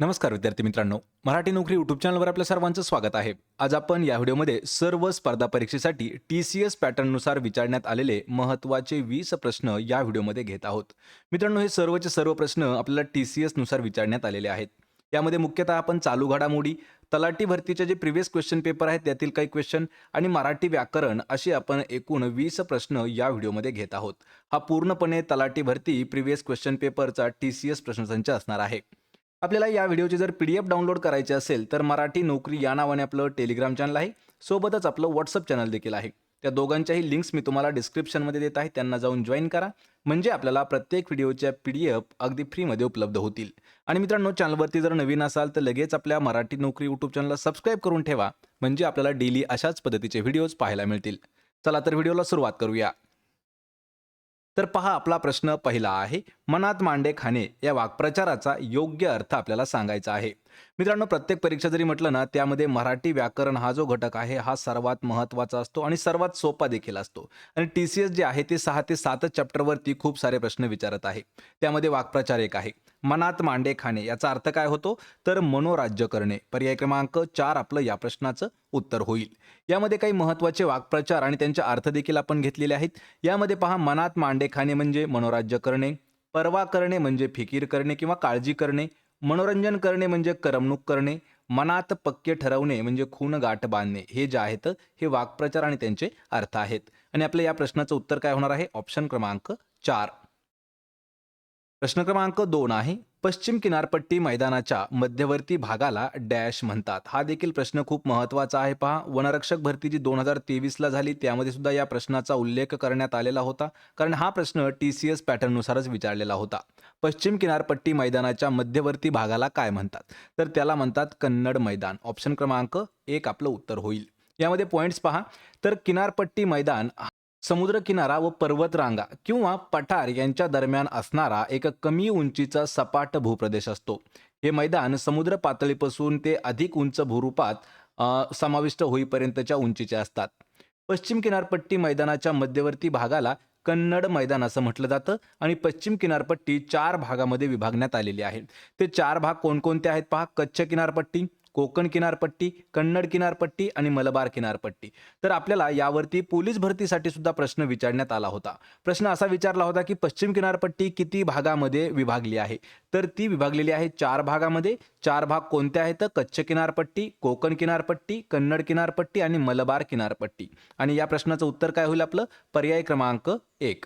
नमस्कार विद्यार्थी मित्रांनो मराठी नोकरी युट्यूब चॅनलवर आपल्या सर्वांचं स्वागत आहे. आज आपण या व्हिडिओमध्ये सर्व स्पर्धा परीक्षेसाठी टी सी एस पॅटर्ननुसार विचारण्यात आलेले महत्त्वाचे वीस प्रश्न या व्हिडिओमध्ये घेत आहोत. मित्रांनो हे सर्वचे सर्व प्रश्न आपल्याला टी सी एसनुसार विचारण्यात आलेले आहेत. यामध्ये मुख्यतः आपण चालू घडामोडी तलाठी भरतीचे जे प्रिव्हियस क्वेश्चन पेपर आहेत त्यातील काही क्वेश्चन आणि मराठी व्याकरण असे आपण एकूण वीस प्रश्न या व्हिडिओमध्ये घेत आहोत. हा पूर्णपणे तलाठी भरती प्रिव्हियस क्वेश्चन पेपरचा टी सी एस प्रश्नसंच असणार आहे. आपल्याला या व्हिडिओची जर पी डी एफ डाउनलोड करायची असेल तर मराठी नोकरी या नावाने आपलं टेलिग्राम चॅनल आहे. सोबतच आपलं व्हॉट्सअप चॅनल देखील आहे. त्या दोघांच्याही लिंक्स मी तुम्हाला डिस्क्रिप्शनमध्ये देत आहे. त्यांना जाऊन जॉईन करा. म्हणजे आपल्याला प्रत्येक व्हिडिओच्या पी डी एफ अगदी फ्रीमध्ये उपलब्ध होतील. आणि मित्रांनो चॅनलवरती जर नवीन असाल तर लगेच आपल्या मराठी नोकरी यूट्यूब चॅनलला सबस्क्राईब करून ठेवा. म्हणजे आपल्याला डेली अशाच पद्धतीचे व्हिडिओज पाहायला मिळतील. चला तर व्हिडिओला सुरुवात करूया. तर पहा आपला प्रश्न पहिला आहे मनात मांडे खाणे या वाक्प्रचाराचा योग्य अर्थ आपल्याला सांगायचा आहे. मित्रांनो प्रत्येक परीक्षा जरी म्हटलं ना त्यामध्ये मराठी व्याकरण हा जो घटक आहे हा सर्वात महत्त्वाचा असतो आणि सर्वात सोपा देखील असतो. आणि टी सी एस जे आहे ते सहा ते सातच चॅप्टरवरती खूप सारे प्रश्न विचारत आहे. त्यामध्ये वाक्प्रचार एक आहे. मनात मांडे खाणे याचा अर्थ काय होतो? तर मनोराज्य करणे. पर्याय क्रमांक चार आपलं या प्रश्नाचं उत्तर होईल. यामध्ये काही महत्त्वाचे वाक्प्रचार आणि त्यांचे अर्थ देखील आपण घेतलेले आहेत. यामध्ये पहा मनात मांडे खाणे म्हणजे मनोराज्य करणे परवा करणे म्हणजे फिकीर करणे किंवा काळजी करणे मनोरंजन करणे म्हणजे करमणूक करणे मनात पक्के ठरवणे म्हणजे खून गाठ बांधणे. हे जे आहेत हे वाक्प्रचार आणि त्यांचे अर्थ आहेत. आणि आपल्या या प्रश्नाचं उत्तर काय होणार आहे? ऑप्शन क्रमांक चार. प्रश्न क्रमांक दोन आहे पश्चिम किनारपट्टी मैदानाच्या मध्यवर्ती भागाला डॅश म्हणतात. हा देखील प्रश्न खूप महत्त्वाचा आहे पहा. वनरक्षक भरती जी दोन हजार तेवीसला झाली त्यामध्ये सुद्धा या प्रश्नाचा उल्लेख करण्यात आलेला होता. कारण हा प्रश्न टी सी एस पॅटर्ननुसारच विचारलेला होता. पश्चिम किनारपट्टी मैदानाच्या मध्यवर्ती भागाला काय म्हणतात? तर त्याला म्हणतात कन्नड मैदान. ऑप्शन क्रमांक एक आपलं उत्तर होईल. यामध्ये पॉईंट्स पहा. तर किनारपट्टी मैदान समुद्र किनारा व पर्वतरांगा किंवा पठार यांच्या दरम्यान असणारा एक कमी उंचीचा सपाट भूप्रदेश असतो. हे मैदान समुद्र पातळीपासून ते अधिक उंच भूरूपात समाविष्ट होईपर्यंतच्या उंचीचे असतात. पश्चिम किनारपट्टी मैदानाच्या मध्यवर्ती भागाला कन्नड मैदान असं म्हटलं जातं आणि पश्चिम किनारपट्टी चार भागामध्ये विभागण्यात आलेली आहे. ते चार भाग कोणकोणते आहेत पहा? कच्छ किनारपट्टी कोकण किनारपट्टी कन्नड किनारपट्टी आणि मलबार किनारपट्टी. तर आपल्याला यावरती पोलीस भरतीसाठी सुद्धा प्रश्न विचारण्यात आला होता. प्रश्न असा विचारला होता की पश्चिम किनारपट्टी किती भागामध्ये विभागली आहे? तर ती विभागलेली आहे चार भागामध्ये. चार भाग कोणते आहेत? कच्छ किनारपट्टी कोकण किनारपट्टी कन्नड किनारपट्टी आणि मलबार किनारपट्टी. आणि या प्रश्नाचं उत्तर काय होईल आपलं? पर्याय क्रमांक एक.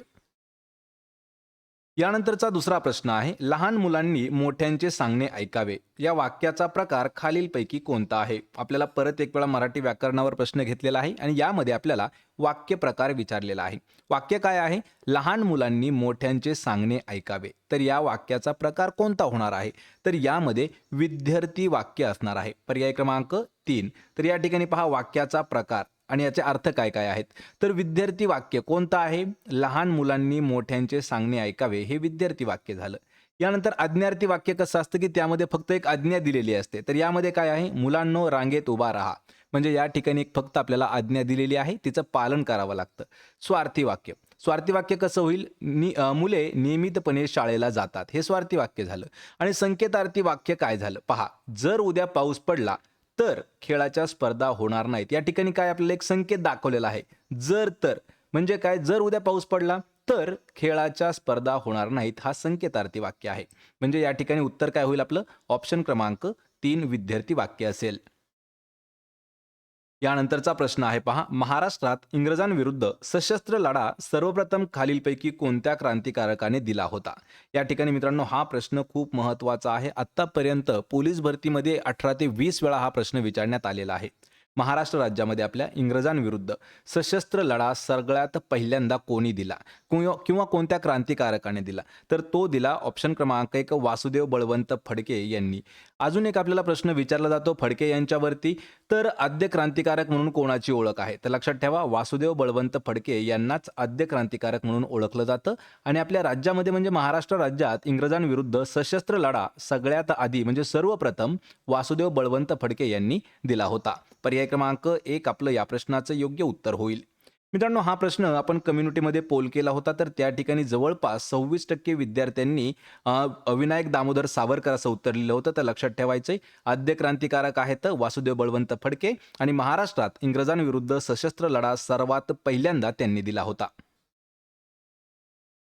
यानंतरचा दुसरा प्रश्न आहे लहान मुलांनी मोठ्यांचे सांगणे ऐकावे. या वाक्याचा प्रकार खालीलपैकी कोणता आहे? आपल्याला परत एक वेळा मराठी व्याकरणावर प्रश्न घेतलेला आहे आणि यामध्ये आपल्याला वाक्य प्रकार विचारलेला आहे. वाक्य काय आहे? लहान मुलांनी मोठ्यांचे सांगणे ऐकावे. तर या वाक्याचा प्रकार कोणता होणार आहे? तर यामध्ये विद्यार्थी वाक्य असणार आहे. पर्याय क्रमांक तीन. तर या ठिकाणी पहा वाक्याचा प्रकार. आणि याचे अर्थ काय काय आहेत? तर विद्यार्थी वाक्य कोणतं आहे? लहान मुलांनी मोठ्यांचे सांगणे ऐकावे हे विद्यार्थी वाक्य झालं. यानंतर आज्ञार्थी वाक्य कसं असतं की त्यामध्ये फक्त एक आज्ञा दिलेली असते. तर यामध्ये काय आहे? मुलांनो रांगेत उभा राहा. म्हणजे या ठिकाणी एक फक्त आपल्याला आज्ञा दिलेली आहे. तिचं पालन करावं लागतं. स्वार्थी वाक्य. स्वार्थी वाक्य कसं होईल? नि मुले नियमितपणे शाळेला जातात. हे स्वार्थी वाक्य झालं. आणि संकेतार्थी वाक्य काय झालं? पहा जर उद्या पाऊस पडला तर खेळाच्या स्पर्धा होणार नाहीत. या ठिकाणी काय आपल्याला एक संकेत दाखवलेला आहे. जर तर म्हणजे काय? जर उद्या पाऊस पडला तर खेळाच्या स्पर्धा होणार नाहीत हा संकेतार्थी वाक्य आहे. म्हणजे या ठिकाणी उत्तर काय होईल आपलं? ऑप्शन क्रमांक तीन विद्यार्थी वाक्य असेल. यानंतरचा प्रश्न आहे पहा. महाराष्ट्रात इंग्रजांविरुद्ध सशस्त्र लढा सर्वप्रथम खालीलपैकी कोणत्या क्रांतिकारकाने दिला होता? या ठिकाणी मित्रांनो हा प्रश्न खूप महत्त्वाचा आहे. आत्तापर्यंत पोलीस भरतीमध्ये अठरा ते वीस वेळा हा प्रश्न विचारण्यात आलेला आहे. महाराष्ट्र राज्यामध्ये आपल्या इंग्रजांविरुद्ध सशस्त्र लढा सगळ्यात पहिल्यांदा कोणी दिला? किंवा कोणत्या क्रांतिकारकाने दिला? तर तो दिला ऑप्शन क्रमांक एक वासुदेव बळवंत फडके यांनी. अजून एक आपल्याला प्रश्न विचारला जातो फडके यांच्यावरती. तर आद्य क्रांतिकारक म्हणून कोणाची ओळख आहे? तर लक्षात ठेवा वासुदेव बळवंत फडके यांनाच आद्य क्रांतिकारक म्हणून ओळखलं जातं. आणि आपल्या राज्यामध्ये म्हणजे महाराष्ट्र राज्यात इंग्रजांविरुद्ध सशस्त्र लढा सगळ्यात आधी म्हणजे सर्वप्रथम वासुदेव बळवंत फडके यांनी दिला होता. पर्याय क्रमांक एक आपलं या प्रश्नाचं योग्य उत्तर होईल. मित्रांनो हा प्रश्न आपण कम्युनिटीमध्ये पोल केला होता तर त्या ठिकाणी जवळपास सव्वीस टक्के विद्यार्थ्यांनी अविनायक दामोदर सावरकर असं उत्तर लिहिलं होतं. तर लक्षात ठेवायचंय आद्य क्रांतिकारक आहेत वासुदेव बळवंत फडके आणि महाराष्ट्रात इंग्रजांविरुद्ध सशस्त्र लढा सर्वात पहिल्यांदा त्यांनी दिला होता.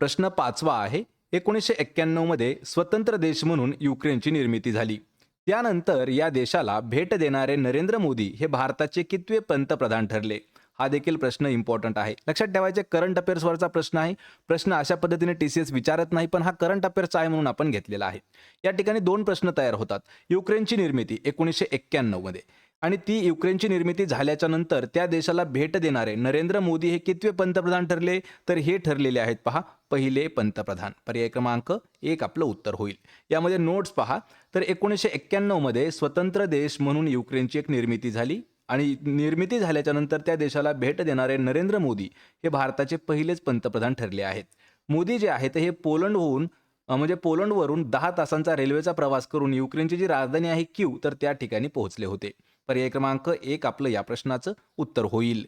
प्रश्न पाचवा आहे. एकोणीसशे एक्क्याण्णवमध्ये स्वतंत्र देश म्हणून युक्रेनची निर्मिती झाली. त्यानंतर या देशाला भेट देणारे नरेंद्र मोदी हे भारताचे कितवे पंतप्रधान ठरले? हा देखील प्रश्न इम्पॉर्टंट आहे. लक्षात ठेवायचे करंट अफेअर्सवरचा प्रश्न आहे. प्रश्न अशा पद्धतीने टी सी एस विचारत नाही पण हा करंट अफेअर्सचा आहे म्हणून आपण घेतलेला आहे. या ठिकाणी दोन प्रश्न तयार होतात. युक्रेनची निर्मिती एकोणीसशे एक्क्याण्णवमध्ये आणि ती युक्रेनची निर्मिती झाल्याच्यानंतर त्या देशाला भेट देणारे नरेंद्र मोदी हे कितवे पंतप्रधान ठरले? तर हे ठरलेले आहेत पहा. पहिले पंतप्रधान. पर्याय क्रमांक एक आपलं उत्तर होईल. यामध्ये नोट्स पहा. तर एकोणीसशे एक्क्याण्णवमध्ये स्वतंत्र देश म्हणून युक्रेनची एक निर्मिती झाली आणि निर्मिती झाल्याच्यानंतर त्या देशाला भेट देणारे नरेंद्र मोदी हे भारताचे पहिलेच पंतप्रधान ठरले आहेत. मोदी जे आहेत हे पोलंड होऊन म्हणजे पोलंडवरून दहा तासांचा रेल्वेचा प्रवास करून युक्रेनची जी राजधानी आहे क्यू तर त्या ठिकाणी पोहोचले होते. पर्याय क्रमांक एक आपलं या प्रश्नाचं उत्तर होईल.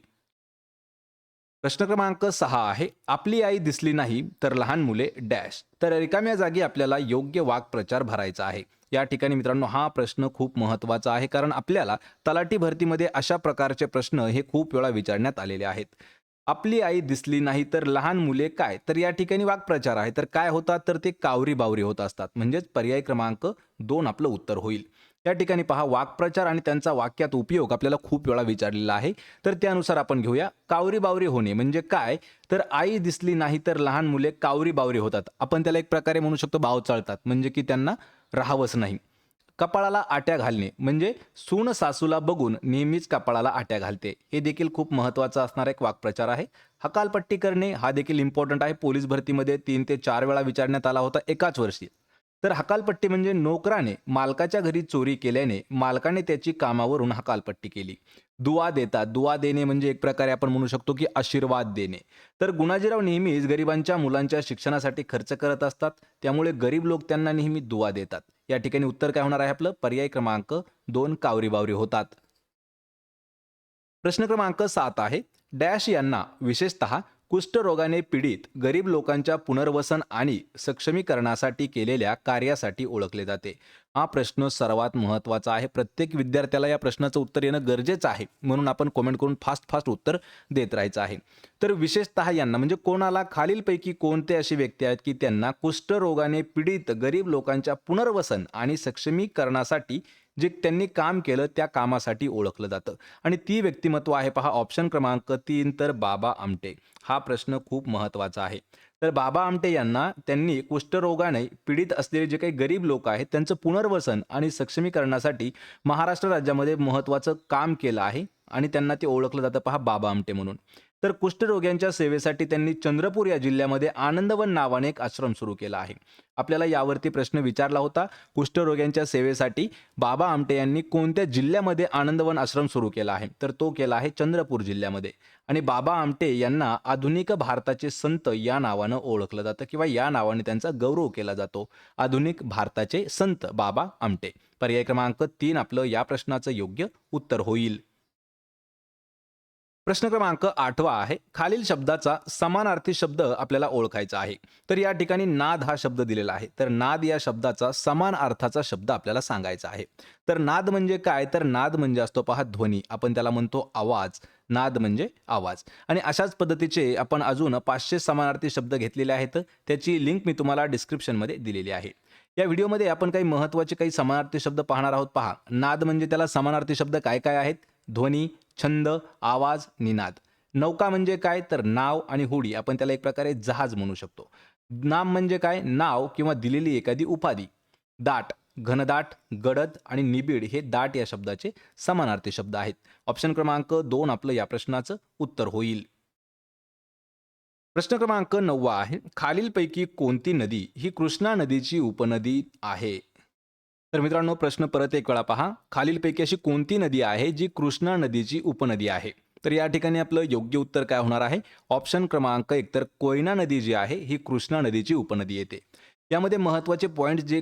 प्रश्न क्रमांक सहा आहे आपली आई दिसली नाही तर लहान मुले डॅश. तर रिकाम्या जागी आपल्याला योग्य वाक्प्रचार भरायचा आहे. या ठिकाणी मित्रांनो हा प्रश्न खूप महत्त्वाचा आहे कारण आपल्याला तलाठी भरतीमध्ये अशा प्रकारचे प्रश्न हे खूप वेळा विचारण्यात आलेले आहेत. आपली आई दिसली नाही तर लहान मुले काय? तर या ठिकाणी वाक्प्रचार आहे. तर काय होतात? तर ते कावरी बावरी होत असतात. म्हणजेच पर्याय क्रमांक दोन आपलं उत्तर होईल. या ठिकाणी पहा वाक्प्रचार आणि त्यांचा वाक्यात उपयोग आपल्याला खूप वेळा विचारलेला आहे. तर त्यानुसार आपण घेऊया कावरी बावरी होणे म्हणजे काय? तर आई दिसली नाही तर लहान मुले कावरी बावरी होतात. आपण त्याला एक प्रकारे म्हणू शकतो भाव चालतात. म्हणजे की त्यांना राहावंच नाही. कपाळाला आट्या घालणे म्हणजे सून सासूला बघून नेहमीच कपाळाला आट्या घालते. हे देखील खूप महत्त्वाचा असणारा एक वाक्प्रचार आहे. हकालपट्टी करणे हा देखील इम्पॉर्टंट आहे. पोलीस भरतीमध्ये तीन ते चार वेळा विचारण्यात आला होता एकाच वर्षी. तर हकालपट्टी म्हणजे नोकराने मालकाच्या घरी चोरी केल्याने मालकाने त्याची कामावरून हकालपट्टी केली. दुवा देतात दुवा देणे म्हणजे एक प्रकारे आपण म्हणू शकतो की आशीर्वाद देणे. तर गुणाजीराव नेहमीच गरिबांच्या मुलांच्या शिक्षणासाठी खर्च करत असतात त्यामुळे गरीब लोक त्यांना नेहमी दुवा देतात. या ठिकाणी उत्तर काय होणार आहे आपलं? पर्याय क्रमांक दोन कावरी बावरी होतात. प्रश्न क्रमांक सात आहे. डॅश यांना विशेषतः कुष्ठरोगाने पीडित गरीब लोकांच्या पुनर्वसन आणि सक्षमीकरणासाठी केलेल्या कार्यासाठी ओळखले जाते. हा प्रश्न सर्वात महत्त्वाचा आहे. प्रत्येक विद्यार्थ्याला या प्रश्नाचं उत्तर येणं गरजेचं आहे म्हणून आपण कमेंट करून फास्ट फास्ट उत्तर देत राहायचं आहे. तर विशेषतः यांना म्हणजे कोणाला खालीलपैकी कोणते असे व्यक्ती आहेत की त्यांना कुष्ठरोगाने पीडित गरीब लोकांच्या पुनर्वसन आणि सक्षमीकरणासाठी जे त्यांनी काम केलं त्या कामासाठी ओळखलं जातं. आणि ती व्यक्तिमत्व आहे पहा ऑप्शन क्रमांक तीन तर बाबा आमटे. हा प्रश्न खूप महत्त्वाचा आहे. तर बाबा आमटे यांना त्यांनी कुष्ठरोगाने पीडित असलेले जे काही गरीब लोक आहेत त्यांचं पुनर्वसन आणि सक्षमीकरणासाठी महाराष्ट्र राज्यामध्ये महत्त्वाचं काम केलं आहे आणि त्यांना ते ओळखलं जातं पहा बाबा आमटे म्हणून. तर कुष्ठरोग्यांच्या सेवेसाठी त्यांनी चंद्रपूर या जिल्ह्यामध्ये आनंदवन नावाने एक आश्रम सुरू केला आहे. आपल्याला यावरती प्रश्न विचारला होता कुष्ठरोग्यांच्या सेवेसाठी बाबा आमटे यांनी कोणत्या जिल्ह्यामध्ये आनंदवन आश्रम सुरू केला आहे? तर तो केला आहे चंद्रपूर जिल्ह्यामध्ये. आणि बाबा आमटे यांना आधुनिक भारताचे संत या नावानं ओळखलं जातं किंवा या नावाने त्यांचा गौरव केला जातो. आधुनिक भारताचे संत बाबा आमटे. पर्याय क्रमांक तीन आपलं या प्रश्नाचं योग्य उत्तर होईल. प्रश्न क्रमांक आठवा आहे. खालील शब्दाचा समानार्थी शब्द आपल्याला ओळखायचा आहे. तर या ठिकाणी नाद हा शब्द दिलेला आहे. तर नाद या शब्दाचा समान अर्थाचा शब्द आपल्याला सांगायचा आहे. तर नाद म्हणजे काय? तर नाद म्हणजे असतो पहा ध्वनी. आपण त्याला म्हणतो आवाज. नाद म्हणजे आवाज. आणि अशाच पद्धतीचे आपण अजून पाचशे समानार्थी शब्द घेतलेले आहेत. त्याची लिंक मी तुम्हाला डिस्क्रिप्शनमध्ये दिलेली आहे. या व्हिडिओमध्ये आपण काही महत्त्वाचे काही समानार्थी शब्द पाहणार आहोत. पहा नाद म्हणजे त्याला समानार्थी शब्द काय काय आहेत? ध्वनी छंद आवाज निनाद. नौका म्हणजे काय? तर नाव आणि होडी. आपण त्याला एक प्रकारे जहाज म्हणू शकतो. नाम म्हणजे काय? नाव किंवा दिलेली एखादी उपाधी. दाट घनदाट गडद आणि निबिड हे दाट या शब्दाचे समानार्थी शब्द आहेत. ऑप्शन क्रमांक दोन आपलं या प्रश्नाचं उत्तर होईल. प्रश्न क्रमांक नववा आहे. खालीलपैकी कोणती नदी ही कृष्णा नदीची उपनदी आहे? तर मित्रांनो प्रश्न परत एक वेळा पहा. खालीलपैकी अशी कोणती नदी आहे जी कृष्णा नदीची उपनदी आहे? तर या ठिकाणी आपलं योग्य उत्तर काय होणार आहे? ऑप्शन क्रमांक एक तर कोयना नदी जी आहे ही कृष्णा नदीची उपनदी येते. यामध्ये महत्त्वाचे पॉईंट जे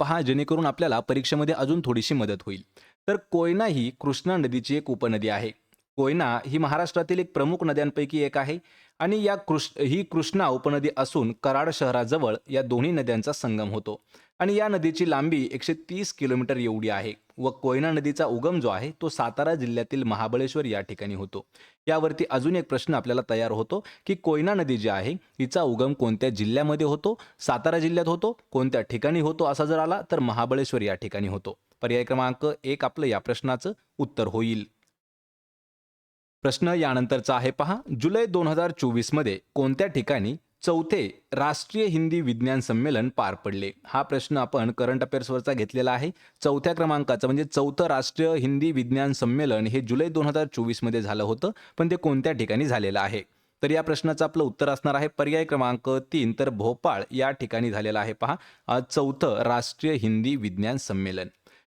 पहा जेणेकरून आपल्याला परीक्षेमध्ये अजून थोडीशी मदत होईल. तर कोयना ही कृष्णा नदीची एक उपनदी आहे. कोयना ही महाराष्ट्रातील एक प्रमुख नद्यांपैकी एक आहे आणि या कृष ही कृष्णा उपनदी असून कराड शहराजवळ या दोन्ही नद्यांचा संगम होतो. आणि या नदीची लांबी एकशे तीस किलोमीटर एवढी आहे व कोयना नदीचा उगम जो आहे तो सातारा जिल्ह्यातील महाबळेश्वर या ठिकाणी होतो. यावरती अजून एक प्रश्न आपल्याला तयार होतो की कोयना नदी जी आहे हिचा उगम कोणत्या जिल्ह्यामध्ये होतो सातारा जिल्ह्यात होतो कोणत्या ठिकाणी होतो असा जर आला तर महाबळेश्वर या ठिकाणी होतो. पर्याय क्रमांक एक आपलं या प्रश्नाचं उत्तर होईल. प्रश्न यानंतरचा आहे पहा जुलै दोन हजार चोवीसमध्ये कोणत्या ठिकाणी चौथे राष्ट्रीय हिंदी विज्ञान संमेलन पार पडले. हा प्रश्न आपण करंट अफेअर्सवरचा घेतलेला आहे. चौथ्या क्रमांकाचं म्हणजे चौथं राष्ट्रीय हिंदी विज्ञान संमेलन हे जुलै दोन हजार चोवीसमध्ये झालं होतं पण ते कोणत्या ठिकाणी झालेलं आहे? तर या प्रश्नाचं आपलं उत्तर असणार आहे पर्याय क्रमांक तीन तर भोपाळ या ठिकाणी झालेलं आहे. पहा चौथं राष्ट्रीय हिंदी विज्ञान संमेलन.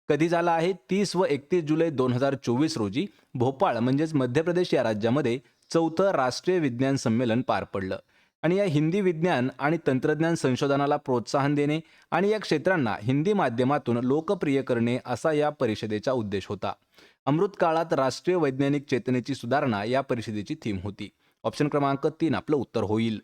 कधी झालं आहे? तीस व एकतीस जुलै दोन हजार चोवीस रोजी भोपाळ म्हणजेच मध्य प्रदेश या राज्यामध्ये चौथं राष्ट्रीय विज्ञान संमेलन पार पडलं. आणि या हिंदी विज्ञान आणि तंत्रज्ञान संशोधनाला प्रोत्साहन देणे आणि या क्षेत्रांना हिंदी माध्यमातून लोकप्रिय करणे असा या परिषदेचा उद्देश होता. अमृत काळात राष्ट्रीय वैज्ञानिक चेतनेची सुधारणा या परिषदेची थीम होती. ऑप्शन क्रमांक तीन आपलं उत्तर होईल.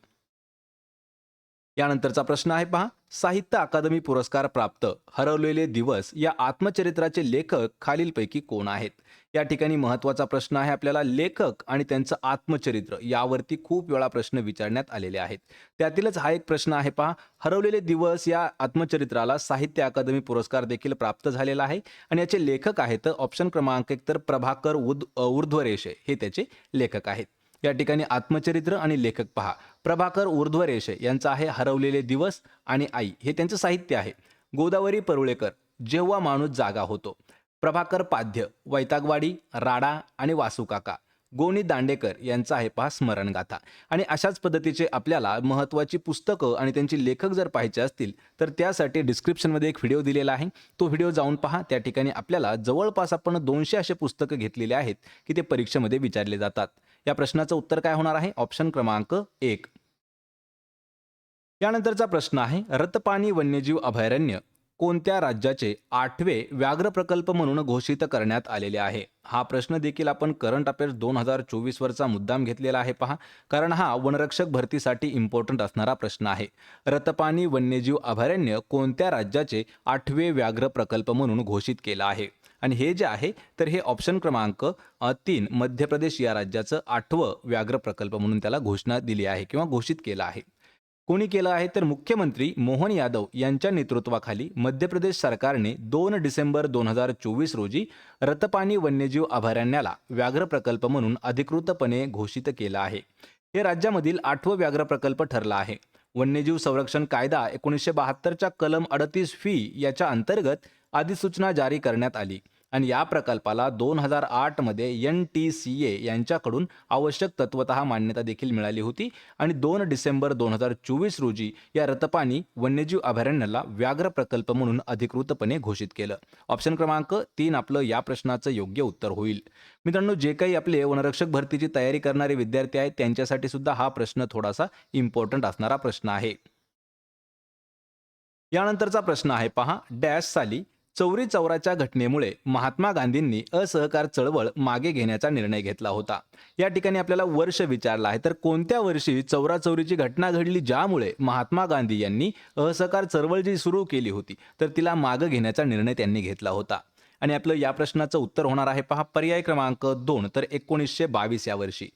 यानंतरचा प्रश्न आहे पहा. साहित्य अकादमी पुरस्कार प्राप्त हरवलेले दिवस या आत्मचरित्राचे लेखक खालीलपैकी कोण आहेत? या ठिकाणी महत्त्वाचा प्रश्न आहे. आपल्याला लेखक आणि त्यांचं आत्मचरित्र यावरती खूप वेळा प्रश्न विचारण्यात आलेले आहेत. त्यातीलच हा एक प्रश्न आहे पहा. हरवलेले दिवस या आत्मचरित्राला साहित्य अकादमी पुरस्कार देखील प्राप्त झालेला आहे. आणि याचे लेखक आहेत ऑप्शन क्रमांक एक तर प्रभाकर उद ऊर्ध्वरेषे हे त्याचे लेखक आहेत. या ठिकाणी आत्मचरित्र आणि लेखक पहा. प्रभाकर ऊर्ध्वरेषे यांचा आहे हरवलेले दिवस आणि आई हे त्यांचं साहित्य आहे. गोदावरी परुळेकर जेव्हा माणूस जागा होतो. प्रभाकर पाध्य वैतागवाडी राडा आणि वासुकाका गोनी दांडेकर यांचा आहे पहा स्मरणगाथा. आणि अशाच पद्धतीचे आपल्याला महत्त्वाची पुस्तकं आणि त्यांची लेखक जर पाहायचे असतील तर त्यासाठी डिस्क्रिप्शनमध्ये एक व्हिडिओ दिलेला आहे. तो व्हिडिओ जाऊन पहा. त्या ठिकाणी आपल्याला जवळपास आपण दोनशे असे पुस्तकं घेतलेले आहेत की ते परीक्षेमध्ये विचारले जातात. या प्रश्नाचं उत्तर काय होणार आहे? ऑप्शन क्रमांक एक. यानंतरचा प्रश्न आहे रतपाणी वन्यजीव अभयारण्य कोणत्या राज्याचे आठवे व्याघ्र प्रकल्प म्हणून घोषित करण्यात आलेले आहे? हा प्रश्न देखील आपण करंट अफेअर्स दोन हजार चोवीसवरचा मुद्दाम घेतलेला आहे पहा. कारण हा वनरक्षक भरतीसाठी इम्पॉर्टंट असणारा प्रश्न आहे. रतपाणी वन्यजीव अभयारण्य कोणत्या राज्याचे आठवे व्याघ्र प्रकल्प म्हणून घोषित केला आहे? आणि हे जे आहे तर हे ऑप्शन क्रमांक तीन मध्य प्रदेश या राज्याचं आठवं व्याघ्र प्रकल्प म्हणून त्याला घोषणा दिली आहे किंवा घोषित केलं आहे. कोणी केलं आहे तर मुख्यमंत्री मोहन यादव यांच्या नेतृत्वाखाली मध्य प्रदेश सरकारने दोन डिसेंबर दोन हजार चोवीस रोजी रतपाणी वन्यजीव अभयारण्याला व्याघ्र प्रकल्प म्हणून अधिकृतपणे घोषित केलं आहे. हे राज्यामधील आठवं व्याघ्र प्रकल्प ठरला आहे. वन्यजीव संरक्षण कायदा एकोणीसशे बहात्तरच्या कलम अडतीस फी याच्या अंतर्गत अधिसूचना जारी करण्यात आली. आणि या प्रकल्पाला दोन हजार आठमध्ये एन टी सी ए यांच्याकडून आवश्यक तत्वत मान्यता देखील मिळाली होती. आणि दोन डिसेंबर दोन हजार चोवीस रोजी या रतपाणी वन्यजीव अभयारण्याला व्याघ्र प्रकल्प म्हणून अधिकृतपणे घोषित केलं. ऑप्शन क्रमांक तीन आपलं या प्रश्नाचं योग्य उत्तर होईल. मित्रांनो जे काही आपले वनरक्षक भरतीची तयारी करणारे विद्यार्थी आहेत त्यांच्यासाठी सुद्धा हा प्रश्न थोडासा इम्पॉर्टंट असणारा प्रश्न आहे. यानंतरचा प्रश्न आहे पहा. डॅश साली चौरी चौराच्या घटनेमुळे महात्मा गांधींनी असहकार चळवळ मागे घेण्याचा निर्णय घेतला होता. या ठिकाणी आपल्याला वर्ष विचारलं आहे. तर कोणत्या वर्षी चौरा चौरीची घटना घडली ज्यामुळे महात्मा गांधी यांनी असहकार चळवळ जी सुरू केली होती तर तिला मागं घेण्याचा निर्णय त्यांनी घेतला होता? आणि आपलं या प्रश्नाचं उत्तर होणार आहे पहा. पर्याय क्रमांक दोन तर एकोणीसशे बावीस या वर्षी.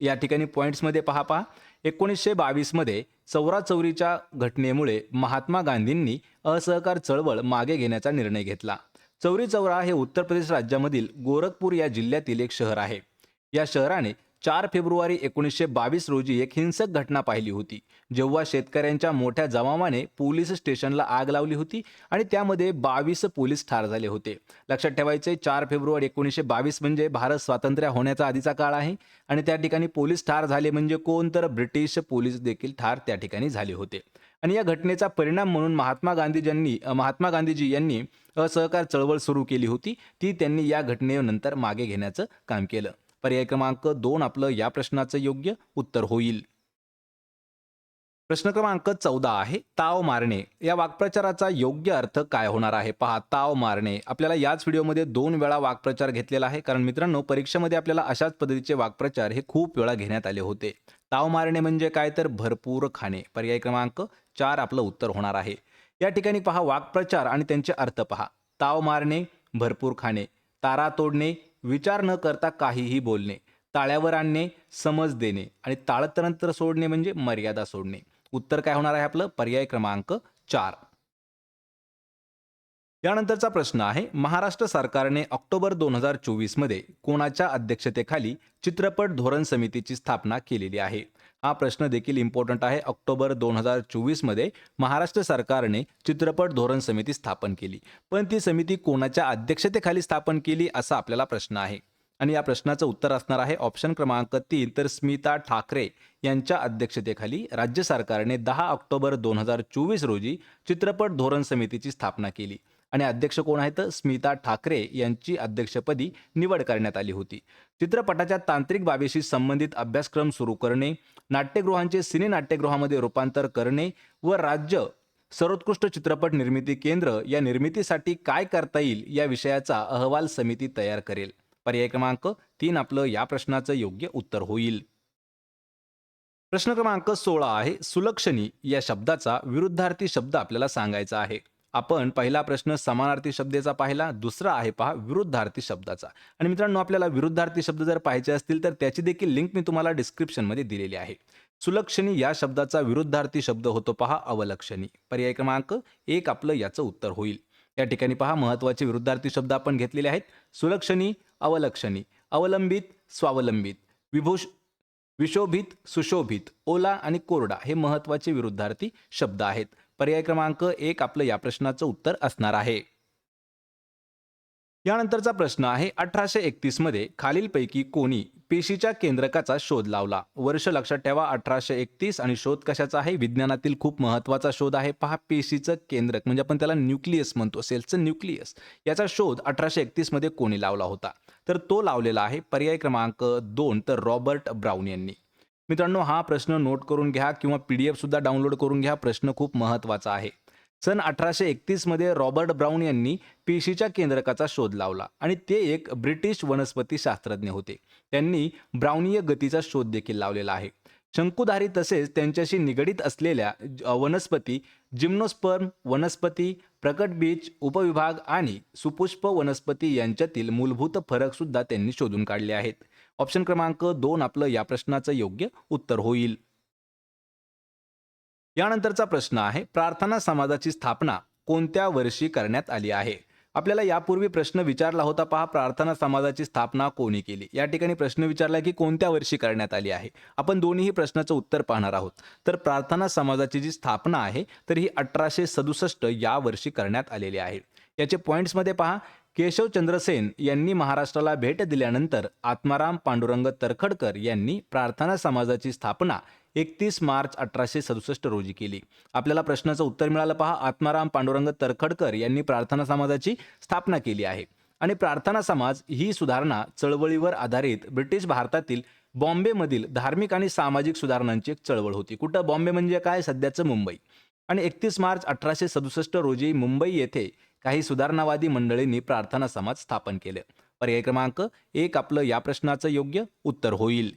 या ठिकाणी पॉईंट्समध्ये पहा पहा. एकोणीसशे बावीसमध्ये चौराचौरीच्या घटनेमुळे महात्मा गांधींनी असहकार चळवळ मागे घेण्याचा निर्णय घेतला. चौरी चौरा हे उत्तर प्रदेश राज्यामधील गोरखपूर या जिल्ह्यातील एक शहर आहे. या शहराने चार फेब्रुवारी एकोणीसशे बावीस रोजी एक हिंसक घटना पाहिली होती जेव्हा शेतकऱ्यांच्या मोठ्या जमावाने पोलीस स्टेशनला आग लावली होती आणि त्यामध्ये बावीस पोलीस ठार झाले होते. लक्षात ठेवायचे चार फेब्रुवारी एकोणीसशे बावीस म्हणजे भारत स्वातंत्र्य होण्याचा आधीचा काळ आहे आणि त्या ठिकाणी पोलीस ठार झाले म्हणजे कोण? तर ब्रिटिश पोलीस देखील ठार त्या ठिकाणी झाले होते. आणि या घटनेचा परिणाम म्हणून महात्मा गांधीजींनी महात्मा गांधीजी यांनी असहकार चळवळ सुरू केली होती. ती त्यांनी या घटनेनंतर मागे घेण्याचं काम केलं. पर्याय क्रमांक दोन आपलं या प्रश्नाचं योग्य उत्तर होईल. प्रश्न क्रमांक चौदा आहे ताव मारणे. या वाक्प्रचाराचा योग्य अर्थ काय होणार आहे? पहा ताव मारणे. आपल्याला याच व्हिडिओमध्ये दोन वेळा वाक्प्रचार घेतलेला आहे कारण मित्रांनो परीक्षेमध्ये आपल्याला अशाच पद्धतीचे वाक्प्रचार हे खूप वेळा घेण्यात आले होते. ताव मारणे म्हणजे काय? तर भरपूर खाणे. पर्याय क्रमांक चार आपलं उत्तर होणार आहे. या ठिकाणी पहा वाक्प्रचार आणि त्यांचे अर्थ पहा. ताव मारणे भरपूर खाणे. तारा तोडणे विचार न करता काहीही बोलणे ताळ्यावर आणणे समज देणे आणि ताळतंत्र सोडणे म्हणजे मर्यादा सोडणे. उत्तर काय होणार आहे आपलं? पर्याय क्रमांक चार. यानंतरचा प्रश्न आहे महाराष्ट्र सरकारने ऑक्टोबर दोन हजार चोवीसमध्ये कोणाच्या अध्यक्षतेखाली चित्रपट धोरण समितीची स्थापना केलेली आहे? हा प्रश्न देखील इम्पॉर्टंट आहे. ऑक्टोबर दोन हजार चोवीसमध्ये महाराष्ट्र सरकारने चित्रपट धोरण समिती स्थापन केली. पण ती समिती कोणाच्या अध्यक्षतेखाली स्थापन केली असा आपल्याला प्रश्न आहे. आणि या प्रश्नाचं उत्तर असणार आहे ऑप्शन क्रमांक तीन. तर स्मिता ठाकरे यांच्या अध्यक्षतेखाली राज्य सरकारने दहा ऑक्टोबर दोन हजार चोवीस रोजी चित्रपट धोरण समितीची स्थापना केली. आणि अध्यक्ष कोण आहेत? स्मिता ठाकरे यांची अध्यक्षपदी निवड करण्यात आली होती. चित्रपटाच्या तांत्रिक बाबीशी संबंधित अभ्यासक्रम सुरू करणे नाट्यगृहांचे सिने नाट्यगृहामध्ये रूपांतर करणे व राज्य सर्वोत्कृष्ट चित्रपट निर्मिती केंद्र या निर्मितीसाठी काय करता येईल या विषयाचा अहवाल समिती तयार करेल. पर्याय क्रमांक तीन आपलं या प्रश्नाचं योग्य उत्तर होईल. प्रश्न क्रमांक सोळा आहे सुलक्षणी या शब्दाचा विरुद्धार्थी शब्द आपल्याला सांगायचा आहे. आपण पहिला प्रश्न समानार्थी शब्देचा पाहिला दुसरा आहे पहा विरुद्धार्थी शब्दाचा. आणि मित्रांनो आपल्याला विरुद्धार्थी शब्द जर पाहायचे असतील तर त्याची देखील लिंक मी तुम्हाला डिस्क्रिप्शनमध्ये दिलेली आहे. सुलक्षणी या शब्दाचा विरुद्धार्थी शब्द होतो पहा अवलक्षणी. पर्याय क्रमांक एक आपलं याचं उत्तर होईल. या ठिकाणी पहा महत्त्वाचे विरुद्धार्थी शब्द आपण घेतलेले आहेत. सुलक्षणी अवलक्षणी. अवलंबित स्वावलंबित. विभूष विशोभित सुशोभित. ओला आणि कोरडा हे महत्त्वाचे विरुद्धार्थी शब्द आहेत. पर्याय क्रमांक एक आपलं या प्रश्नाचं उत्तर असणार आहे. यानंतरचा प्रश्न आहे अठराशे एकतीसमध्ये खालीलपैकी कोणी पेशीच्या केंद्रकाचा शोध लावला? वर्ष लक्षात ठेवा अठराशे एकतीस आणि शोध कशाचा आहे? विज्ञानातील खूप महत्त्वाचा शोध आहे. पहा पेशीचं केंद्रक म्हणजे आपण त्याला न्यूक्लियस म्हणतो सेलचं न्यूक्लियस. याचा शोध अठराशे एकतीसमध्ये कोणी लावला होता? तर तो लावलेला आहे पर्याय क्रमांक दोन तर रॉबर्ट ब्राऊन यांनी. मित्रांनो हा प्रश्न नोट करून घ्या किंवा पी डी एफसुद्धा डाउनलोड करून घ्या. प्रश्न खूप महत्त्वाचा आहे. सन अठराशे एकतीसमध्ये रॉबर्ट ब्राऊन यांनी पेशीच्या केंद्रकाचा शोध लावला आणि ते एक ब्रिटिश वनस्पती शास्त्रज्ञ होते. त्यांनी ब्राउनीय गतीचा शोध देखील लावलेला आहे. शंकुधारी तसेच त्यांच्याशी निगडीत असलेल्या वनस्पती जिम्नोस्पर्म वनस्पती प्रकट बीज उपविभाग आणि सुपुष्प वनस्पती यांच्यातील मूलभूत फरक सुद्धा त्यांनी शोधून काढले आहेत. ऑप्शन क्रमांक दोन आपलं या प्रश्नाचं योग्य उत्तर होईल. यानंतरचा प्रश्न आहे प्रार्थना समाजाची स्थापना कोणत्या वर्षी करण्यात आली आहे? आपल्याला यापूर्वी प्रश्न विचारला होता पहा प्रार्थना समाजाची स्थापना कोणी केली? या ठिकाणी प्रश्न विचारला की कोणत्या वर्षी करण्यात आली आहे? आपण दोन्ही प्रश्नाचं उत्तर पाहणार आहोत. तर प्रार्थना समाजाची जी स्थापना आहे तर ही अठराशे सदुसष्ट या वर्षी करण्यात आलेली आहे. याचे पॉईंट्समध्ये पहा केशवचंद्र सेन यांनी महाराष्ट्राला भेट दिल्यानंतर आत्माराम पांडुरंग तरखडकर यांनी प्रार्थना समाजाची स्थापना एकतीस मार्च अठराशे सदुसष्ट रोजी केली. आपल्याला प्रश्नाचं उत्तर मिळालं पहा. आत्माराम पांडुरंग तरखडकर यांनी प्रार्थना समाजाची स्थापना केली आहे. आणि प्रार्थना समाज ही सुधारणा चळवळीवर आधारित ब्रिटिश भारतातील बॉम्बेमधील धार्मिक आणि सामाजिक सुधारणांची एक चळवळ होती. कुठं? बॉम्बे म्हणजे काय? सध्याचं मुंबई. आणि एकतीस मार्च अठराशे सदुसष्ट रोजी मुंबई येथे काही सुधारणावादी मंडळींनी प्रार्थना समाज स्थापन केले. पर्याय क्रमांक एक आपलं या प्रश्नाचं योग्य उत्तर होईल.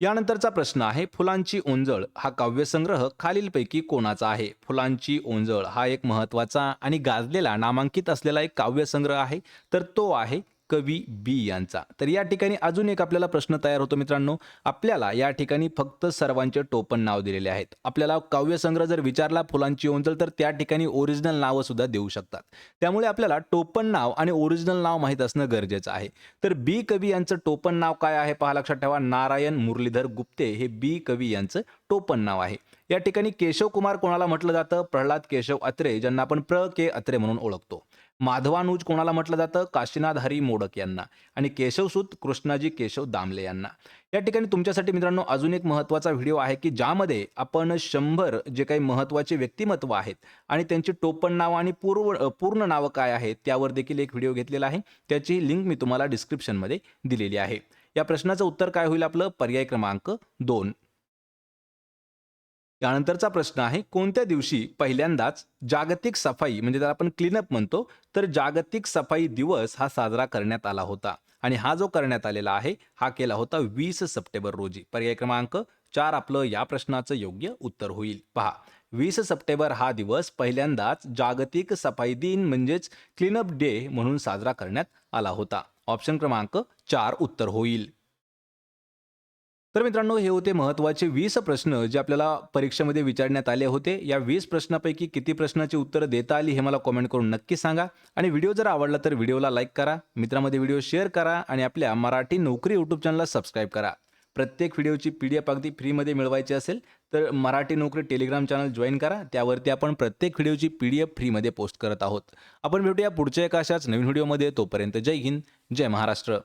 यानंतरचा प्रश्न आहे फुलांची ओंजळ हा काव्यसंग्रह खालीलपैकी कोणाचा आहे? फुलांची ओंजळ हा एक महत्त्वाचा आणि गाजलेला नामांकित असलेला एक काव्यसंग्रह आहे तर तो आहे कवी बी यांचा. तर या ठिकाणी अजून एक आपल्याला प्रश्न तयार होतो मित्रांनो. आपल्याला या ठिकाणी फक्त सर्वांचे टोपण नाव दिलेले आहेत. आपल्याला काव्यसंग्रह जर विचारला फुलांची ओंजल तर त्या ठिकाणी ओरिजिनल नावं सुद्धा देऊ शकतात. त्यामुळे आपल्याला टोपण नाव आणि ओरिजिनल नाव माहीत असणं गरजेचं आहे. तर बी कवी यांचं टोपण नाव काय आहे? पहा लक्षात ठेवा. नारायण मुरलीधर गुप्ते हे बी कवी यांचं टोपण नाव आहे. या ठिकाणी केशव कुमार कोणाला म्हटलं जातं? प्रल्हाद केशव अत्रे ज्यांना आपण प्र के अत्रे म्हणून ओळखतो. माधवानुज कोणाला म्हटलं जातं? काशीनाथ हरी मोडक यांना आणि केशवसूत कृष्णाजी केशव दामले यांना. या ठिकाणी तुमच्यासाठी मित्रांनो अजून एक महत्त्वाचा व्हिडिओ आहे की ज्यामध्ये आपण शंभर जे काही महत्त्वाचे व्यक्तिमत्व आहेत आणि त्यांची टोपण नावं आणि पूर्व पूर्ण नावं काय आहेत त्यावर देखील एक व्हिडिओ घेतलेला आहे. त्याची लिंक मी तुम्हाला डिस्क्रिप्शनमध्ये दिलेली आहे. या प्रश्नाचं उत्तर काय होईल आपलं? पर्याय क्रमांक दोन. त्यानंतरचा प्रश्न आहे कोणत्या दिवशी पहिल्यांदाच जागतिक सफाई म्हणजे त्याला आपण क्लीनअप म्हणतो तर जागतिक सफाई दिवस हा साजरा करण्यात आला होता. आणि हा जो करण्यात आलेला आहे हा केला होता वीस सप्टेंबर रोजी. पर्याय क्रमांक चार आपलं या प्रश्नाचं योग्य उत्तर होईल. पहा वीस सप्टेंबर हा दिवस पहिल्यांदाच जागतिक सफाई दिन म्हणजेच क्लीनअप डे म्हणून साजरा करण्यात आला होता. ऑप्शन क्रमांक चार उत्तर होईल. तर मित्रांनो हे होते महत्त्वाचे वीस प्रश्न जे आपल्याला परीक्षेमध्ये विचारण्यात आले होते. या वीस प्रश्नापैकी किती प्रश्नाची उत्तरं देता आली हे मला कॉमेंट करून नक्की सांगा. आणि व्हिडिओ जर आवडला तर व्हिडिओला लाईक करा मित्रांमध्ये व्हिडिओ शेअर करा आणि आपल्या मराठी नोकरी यूट्यूब चॅनलला सबस्क्राईब करा. प्रत्येक व्हिडिओची पी डी एफ अगदी फ्रीमध्ये मिळवायची असेल तर मराठी नोकरी टेलिग्राम चॅनल जॉईन करा. त्यावरती आपण प्रत्येक व्हिडिओची पी डी एफ फ्रीमध्ये पोस्ट करत आहोत. आपण भेटूया पुढच्या एका अशाच नवीन व्हिडिओमध्ये. तोपर्यंत जय हिंद जय महाराष्ट्र.